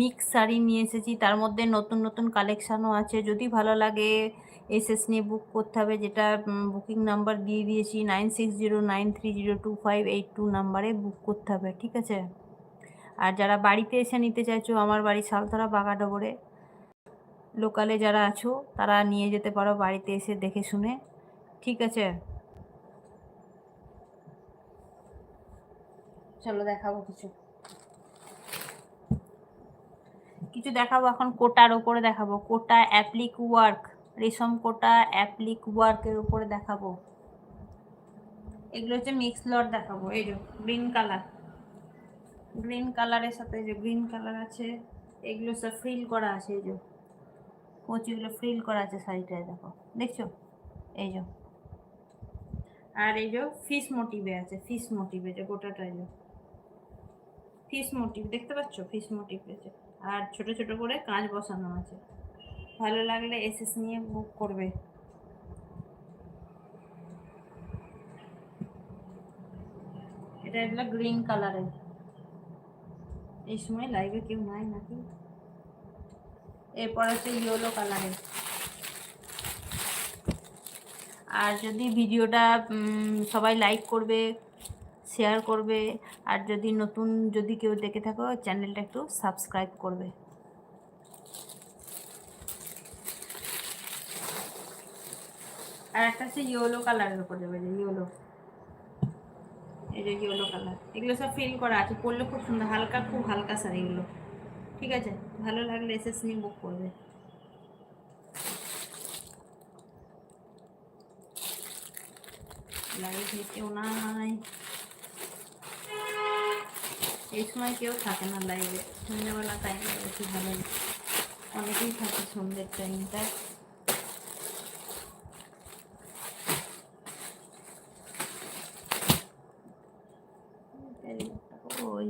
Mix sari নিয়ে এসেছি। তার মধ্যে নতুন নতুন কালেকশানও আছে। যদি ভালো লাগে, এসএস নিয়ে বুক করতে হবে। যেটা বুকিং নাম্বার দিয়ে দিয়েছি। Nine six zero nine three zero two five eight two নাম্বারে বুক করতে হবে। ঠিক আছে? আর যারা বাড়িতে এসে নিতে চাইছো, আমার বাড়ি সালতরা বাগাডোবরে লোকালে যারা আছো, তারা নিয়ে যেতে পারো বাড়িতে এসে দেখে শুনে। ঠিক আছে? চলো দেখাবো কিছু। কিছু দেখাবো? এখন কোটার ওপরে দেখাবো। কোটা অ্যাপ্লিক ওয়ার্ক রেশম কোটা অ্যাপ্লিক ওয়ার্কের উপরে দেখাবো। এগুলো হচ্ছে মিক্স লট দেখাবো। এই যে গ্রিন কালার গ্রিন কালারের সাথে যে গ্রিন কালার আছে, এগুলো সব ফ্রিল করা আছে। এই যে কচিগুলো ফ্রিল করা আছে শাড়িটায় দেখো। দেখছ? এই যে। আর এই যে ফিশ মোটিভে আছে। ফিশ মোটিভে যে গোটাটা এই যে। ফিশ মোটিভ দেখতে পাচ্ছ? ফিশ মোটিভ আছে আর ছোট ছোট করে কাঁচ বসানো আছে। ভালো লাগলে এসএস নিয়ে বুক করবে। এটা এগুলো গ্রিন কালারের এই সময় লাইভে কেউ নাই নাকি? এরপর আছে ইয়েলো কালারের আর যদি ভিডিওটা সবাই লাইক করবে শেয়ার করবে। আর যদি নতুন যদি কেউ দেখে থাকো চ্যানেলটা একটু সাবস্ক্রাইব করবে। আর একটা হচ্ছে ইয়েলো কালারের উপর দেবে যে ইয়েলো এই যে ইয়েলো কালার এগুলো সব ফিল করা আছে, পরলে খুব সুন্দর, হালকা, খুব হালকা শাড়ি এগুলো। ঠিক আছে? ভালো লাগলে এসএস নিয়ে বুক করবে। লাইভ কেউ নাই। এই সময় কেউ থাকে না লাইভে। সন্ধ্যেবেলা টাইমে বেশি ভালো অনেকেই থাকে সন্ধ্যের টাইমটা ওই।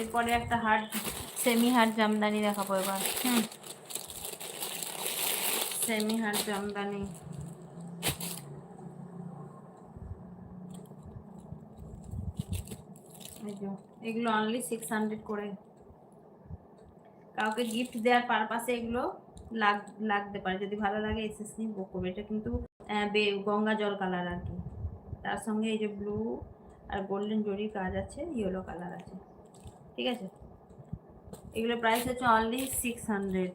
এরপরে একটা হার্ড সেমি হার্ড জামদানি দেখাবো এবার। হুম। সেমি হার্ড জামদানি এগুলো অনলি সিক্স হান্ড্রেড করে। কাউকে গিফট দেওয়ার পারপাসে এগুলো লাগ, লাগতে পারে। যদি ভালো লাগে এসএস নিয়ে বুক করবে। এটা কিন্তু গঙ্গা জল কালার আর কি। তার সঙ্গে এই যে ব্লু আর গোল্ডেন জরি কাজ আছে ইয়েলো কালার আছে। ঠিক আছে? এগুলো প্রাইস হচ্ছে অনলি সিক্স হান্ড্রেড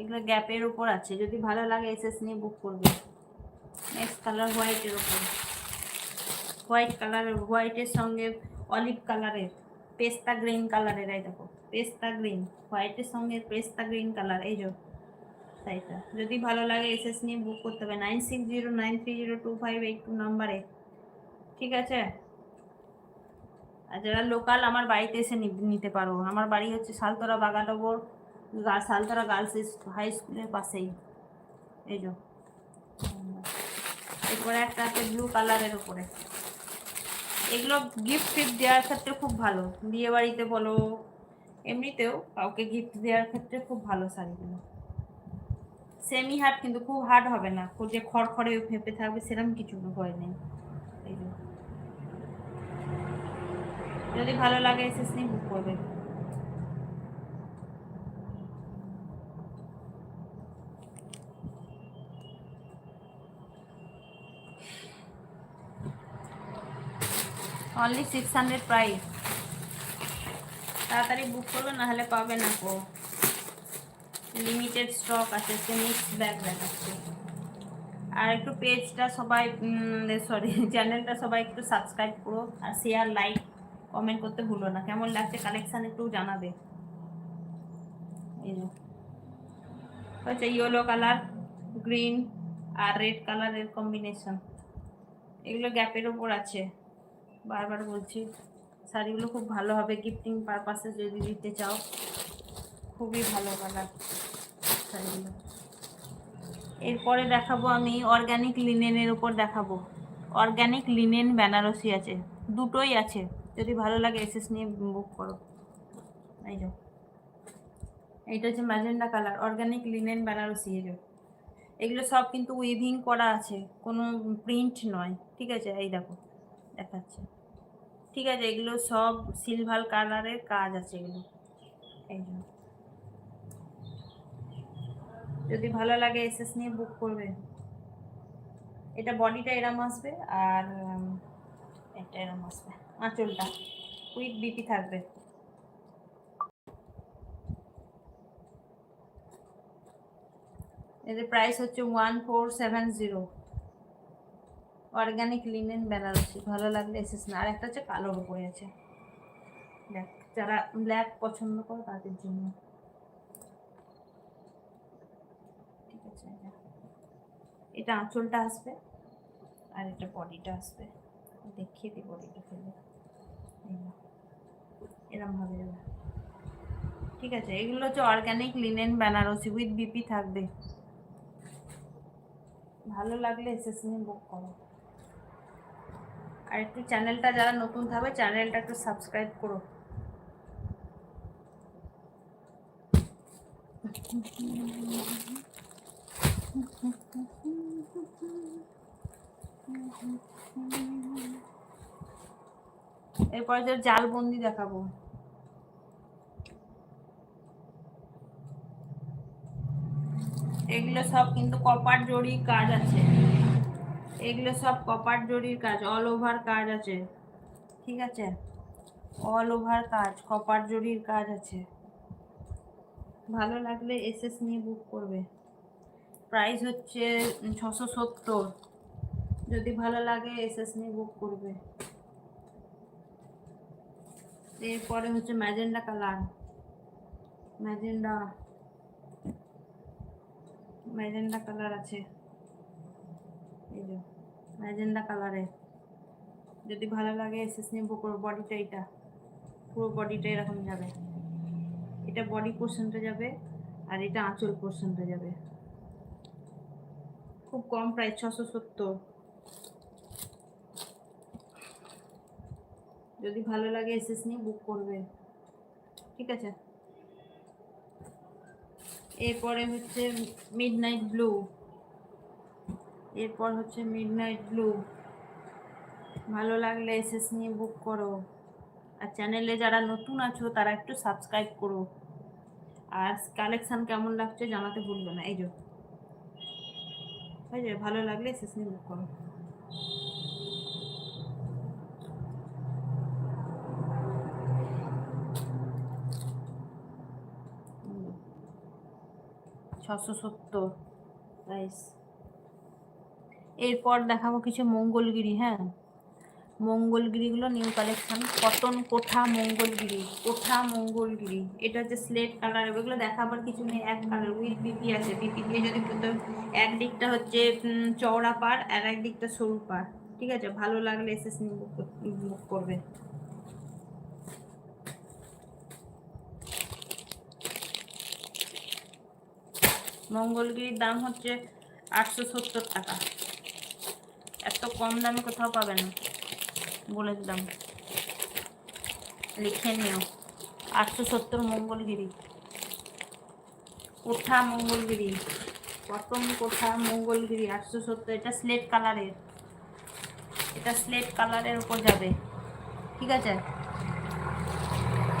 এগুলো গ্যাপের উপর আছে। যদি ভালো লাগে এসএস নিয়ে বুক করবে। নেক্সট কালার হোয়াইটের উপর। হোয়াইট কালারের হোয়াইটের সঙ্গে অলিভ কালারের পেস্তা গ্রিন কালারের এই দেখো, পেস্তা গ্রিন হোয়াইটের সঙ্গে পেস্তা গ্রিন কালার এই যে শাড়িটা যদি ভালো লাগে এসএস নিয়ে বুক করতে হবে। Nine six zero nine three zero two five eight two নাম্বারে ঠিক আছে? আর যারা লোকাল আমার বাড়িতে এসে নিতে পারো। আমার বাড়ি হচ্ছে সালতরা বাগাডবর সালতরা গার্লস হাই স্কুলের পাশেই। এই যে। এরপরে একটা আছে ব্লু কালারের উপরে। এগুলো গিফট ফিফট দেওয়ার ক্ষেত্রে খুব ভালো। বিয়ে বাড়িতে বলো, এমনিতেও কাউকে গিফট দেওয়ার ক্ষেত্রে খুব ভালো শাড়িগুলো। সেমি হার্ড কিন্তু খুব হার্ড হবে না। খুব যে খড়খড়ে ফেপে থাকবে সেরকম কিছু ভয় নেই এই যদি ভালো লাগে এসএস নিয়ে বুক করবে। অনলি সিক্স হান্ড্রেড প্রাইস তাড়াতাড়ি বুক করবে না হলে পাবে না কো। লিমিটেড স্টক আছে, সে মিক্স ব্যাগ দেখাচ্ছে। আর একটু পেজটা সবাই সরি চ্যানেলটা সবাই একটু সাবস্ক্রাইব করো, আর শেয়ার লাইক কমেন্ট করতে ভুলো না। কেমন লাগছে কালেকশান একটু জানাবে। এই ইয়েলো কালার গ্রিন আর রেড কালারের কম্বিনেশন এগুলো গ্যাপের ওপর আছে। বারবার বলছি, শাড়িগুলো খুব ভালো হবে গিফটিং পারপাসে যদি দিতে চাও। খুবই ভালো কালার শাড়িগুলো। এরপরে দেখাবো আমি অর্গ্যানিক লিনেনের ওপর দেখাবো। অর্গ্যানিক লিনেন বেনারসি আছে। দুটোই আছে। যদি ভালো লাগে এসএস নিয়ে বুক করো। এই যো। এইটা হচ্ছে magenta colour organic linen Banarasi এই এগুলো সব কিন্তু উইভিং করা আছে, কোনো প্রিন্ট নয়, ঠিক আছে? এই দেখো, দেখাচ্ছে। ঠিক আছে, এগুলো সব সিলভার কালারের কাজ আছে এগুলো। এই জন্য যদি ভালো লাগে এসএস নিয়ে বুক করবে। এটা বডিটা এরম আসবে আর এটা এরম আসবে। আঁচলটা। উইথ বিপি থাকবে। এদের প্রাইস হচ্ছে one four seven zero organic linen Banarasi ভালো লাগলে এসেস না। আর একটা হচ্ছে কালোর উপরে আছে। দেখ, যারা ব্ল্যাক পছন্দ করে তাদের জন্য। ঠিক আছে এটা আঁচলটা আসবে আর এটা বডিটা আসবে। দেখিয়ে দিই বডিটা ফেলে এরম ঠিক আছে, এগুলো হচ্ছে organic linen Banarasi with BP থাকবে। ভালো লাগলে এসএস নিয়ে বুক করো। আর একটু চ্যানেলটা যারা নতুন থাকবে চ্যানেলটা একটু সাবস্ক্রাইব করো। এরপরে যে জালবন্দি দেখাবো। এগুলো সব কিন্তু কপার জড়ির কাজ আছে। এগুলো সব কপার জড়ির কাজ অল ওভার কাজ আছে। ঠিক আছে? অল ওভার কাজ, কপার জড়ির কাজ আছে। ভালো লাগলে এসএস নিয়ে বুক করবে। প্রাইস হচ্ছে ছশো সত্তর। যদি ভালো লাগে এসএস নিয়ে বুক করবে। এরপরে হচ্ছে magenta colour. Magenta magenta colour আছে। এই যে, ম্যাজেন্ডা কালারে যদি ভালো লাগে এসএস নিয়ে বুক করো বডিটা এটা। পুরো বডিটা এরকম যাবে। এটা বডি পোর্শনটা যাবে আর এটা আঁচল পোর্শনটা যাবে। খুব কম প্রাইস ছশো সত্তর। যদি ভালো লাগে এসএস নিয়ে বুক করবে। ঠিক আছে? এরপরে হচ্ছে মিড নাইট ব্লু এরপর হচ্ছে মিড নাইট ব্লু ভালো লাগলে এসএস নিয়ে বুক করো। আর চ্যানেলে যারা নতুন আছো, তারা একটু সাবস্ক্রাইব করো। আর কালেকশান কেমন লাগছে জানাতে ভুলবে না। এই যে ভালো লাগলে এসএস নিয়ে বুক করো। ছশো সত্তর এরপর দেখাবো কিছু মঙ্গলগিরি হ্যাঁ? মঙ্গলগিরিগুলো নিউ কালেকশন কটন কোঠা মঙ্গলগিরি কোঠা মঙ্গলগিরি। এটা হচ্ছে স্লেট কালার এগুলো দেখাবার কিছু নেই, এক কালার উইথ বিপি আছে। বিপি দিয়ে যদি প্রথম হচ্ছে চওড়া পার আর এক দিকটা সরু পার ঠিক আছে? ভালো লাগলে এসএস বুক করবে। মঙ্গলগিরির দাম হচ্ছে আটশো সত্তর টাকা। এত কম দামে কোথাও পাবে না, বলে দিলাম। লিখে নিও, আটশো সত্তর মঙ্গলগিরি। কোঠা মঙ্গলগিরি? প্রথম কোঠা মঙ্গলগিরি? আটশো সত্তর, এটা স্লেট কালারের এটা স্লেট কালারের উপর যাবে, ঠিক আছে?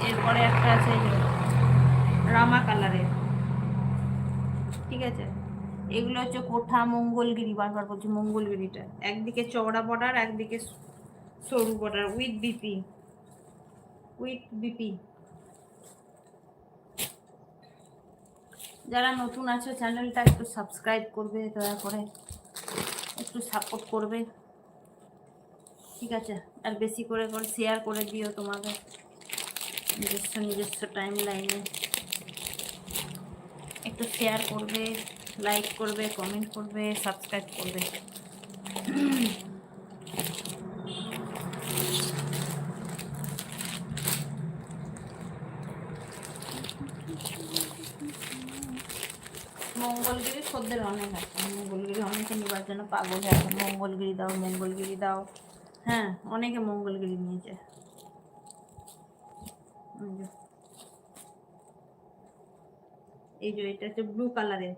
এরপরে একটা আছে রামা কালারের ঠিক আছে? এগুলো হচ্ছে কোঠা, মঙ্গলগিরি, বারবার বলছি মঙ্গলগিরিটা। একদিকে চওড়া বর্ডার, একদিকে সরু border, with BP. With BP. যারা নতুন আছে, চ্যানেলটা একটু সাবস্ক্রাইব করবে, দয়া করে। একটু সাপোর্ট করবে। ঠিক আছে? আর বেশি করে করে শেয়ার করে দিও তোমাদের নিজস্ব নিজস্ব টাইম লাইনে একটু শেয়ার করবে লাইক করবে কমেন্ট করবে সাবস্ক্রাইব করবে। মঙ্গলগিরি খদ্দের অনেক আছে। মঙ্গলগিরি অনেকে নেবার জন্য পাগল আছে। মঙ্গলগিরি দাও মঙ্গলগিরি দাও। হ্যাঁ অনেকে মঙ্গলগিরি নিয়েছে এই যে। এই যে এটা হচ্ছে ব্লু কালারের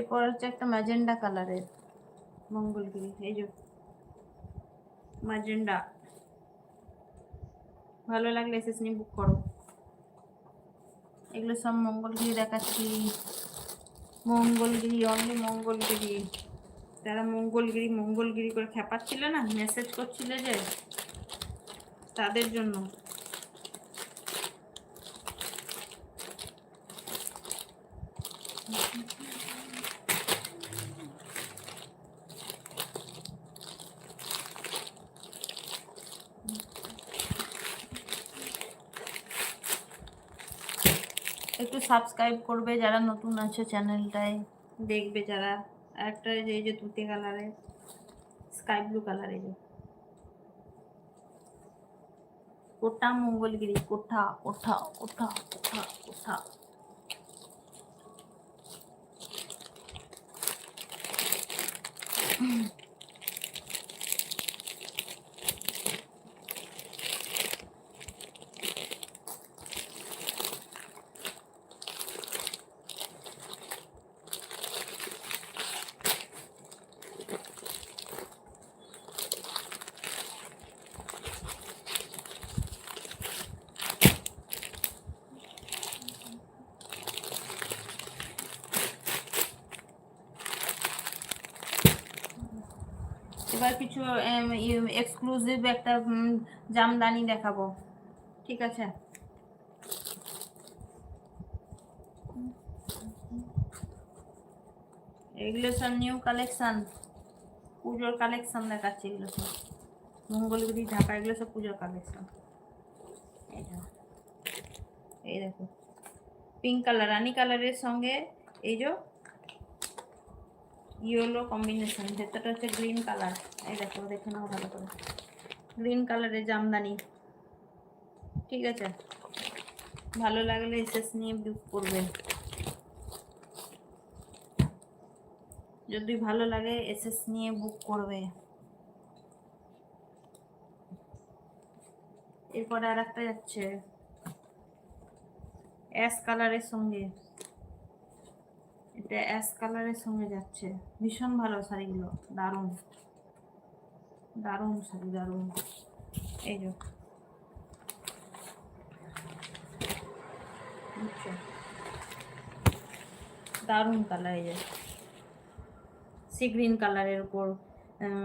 এরপর হচ্ছে একটা ম্যাজেন্ডা কালারের মঙ্গলগিরি, এই যে ম্যাজেন্ডা। ভালো লাগলে এসএস নিয়ে বুক করো। এগুলো সব মঙ্গলগিরি দেখাচ্ছি। মঙ্গলগিরি অনলি মঙ্গলগিরি। যারা মঙ্গলগিরি মঙ্গলগিরি করে খেপাচ্ছিল না মেসেজ করছিলে যে তাদের জন্য একটু সাবস্ক্রাইব করবে যারা নতুন আছে চ্যানেলটায়। দেখবে যারা। আর একটা এই যে- এই যে তুতে কালারের স্কাই ব্লু কালার এই যে। কোটা মঙ্গলগিরি কোঠা কোঠা কোঠা কোঠা কোঠা। এবার কিছু এক্সক্লুসিভ একটা জামদানি দেখাবো। ঠিক আছে? এগুলো সব নিউ কালেকশন পুজোর কালেকশন দেখাচ্ছে এগুলো সব। মঙ্গলগুড়ি ঢাকা, এগুলো সব পুজোর কালেকশন এই দেখো। পিঙ্ক কালার রানি কালারের সঙ্গে এই যে ইয়েলো কম্বিনেশন ভেতরটা হচ্ছে গ্রিন কালার এই দেখো, দেখে নাও ভালো করে। গ্রিন কালারের জামদানি। ঠিক আছে? ভালো লাগলে এসএস নিয়ে বুক করবে। যদি ভালো লাগে, এসএস নিয়ে বুক করবে। এরপরে আর একটা যাচ্ছে। অ্যাশ কালারের সঙ্গে। এটা অ্যাশ কালারের সঙ্গে যাচ্ছে। ভীষণ ভালো শাড়িগুলো। দারুণ। দারুণ শাড়ি, দারুণ। এই যে? দারুণ কালার এই যে। সি গ্রিন কালারের উপর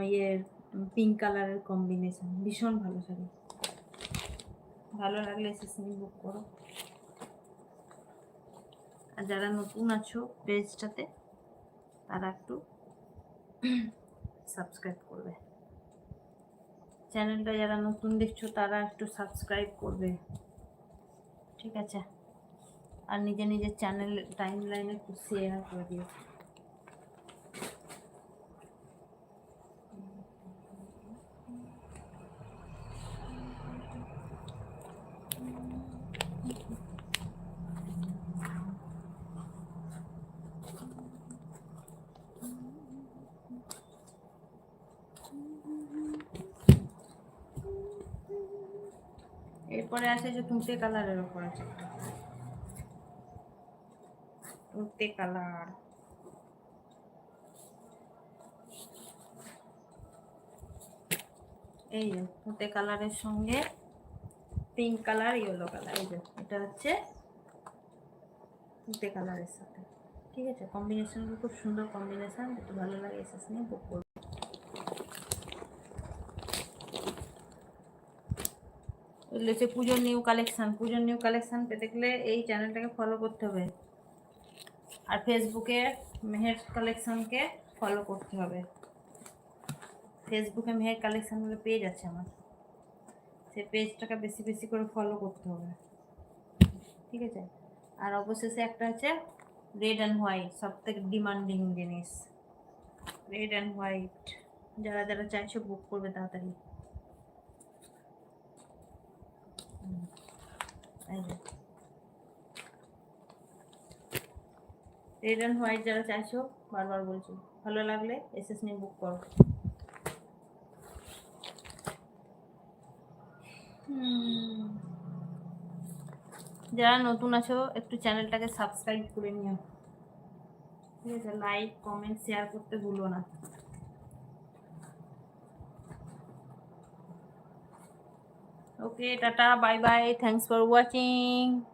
ইয়ে পিঙ্ক কালারের কম্বিনেশন। ভীষণ ভালো শাড়ি। ভালো লাগলে এসে বুক করো। আর যারা নতুন আছো পেজটাতে, তারা একটু সাবস্ক্রাইব করবে। চ্যানেলটা যারা নতুন দেখছ, তারা একটু সাবস্ক্রাইব করবে। ঠিক আছে? আর নিজে নিজের চ্যানেল টাইম লাইনে একটু শেয়ার করে দিও। এরপরে আছে যে তুঁতে কালারের ওপর আছে। তুঁতে কালার। এই যে তুঁতে কালারের সঙ্গে পিঙ্ক কালার ইয়েলো কালার, এই যে, এটা হচ্ছে তুঁতে কালারের সাথে। ঠিক আছে? কম্বিনেশনগুলো খুব সুন্দর কম্বিনেশন ভালো লাগে এসএস নিয়ে বুক এগুলো পুজোর নিউ কালেকশান পুজোর নিউ কালেকশান পেতে গেলে এই চ্যানেলটাকে ফলো করতে হবে। আর ফেসবুকে মেহের কালেকশানকে ফলো করতে হবে। ফেসবুকে মেহের কালেকশন বলে পেজ আছে আমার। সেই পেজটাকে বেশি বেশি করে ফলো করতে হবে। ঠিক আছে? আর অবশেষে একটা হচ্ছে রেড অ্যান্ড হোয়াইট সব থেকে ডিমান্ডিং জিনিস। রেড অ্যান্ড হোয়াইট যারা যারা চাইছো বুক করবে তাড়াতাড়ি হুম, এই যে রেড অ্যান্ড হোয়াইট যারা চাইছো, বারবার বলছি, ভালো লাগলে এসএস নিয়ে বুক করো। যারা নতুন আছো, একটু চ্যানেলটাকে সাবস্ক্রাইব করে নিও। ঠিক আছে লাইক কমেন্ট শেয়ার করতে ভুলো না। Okay, tata. Bye bye. Thanks for watching.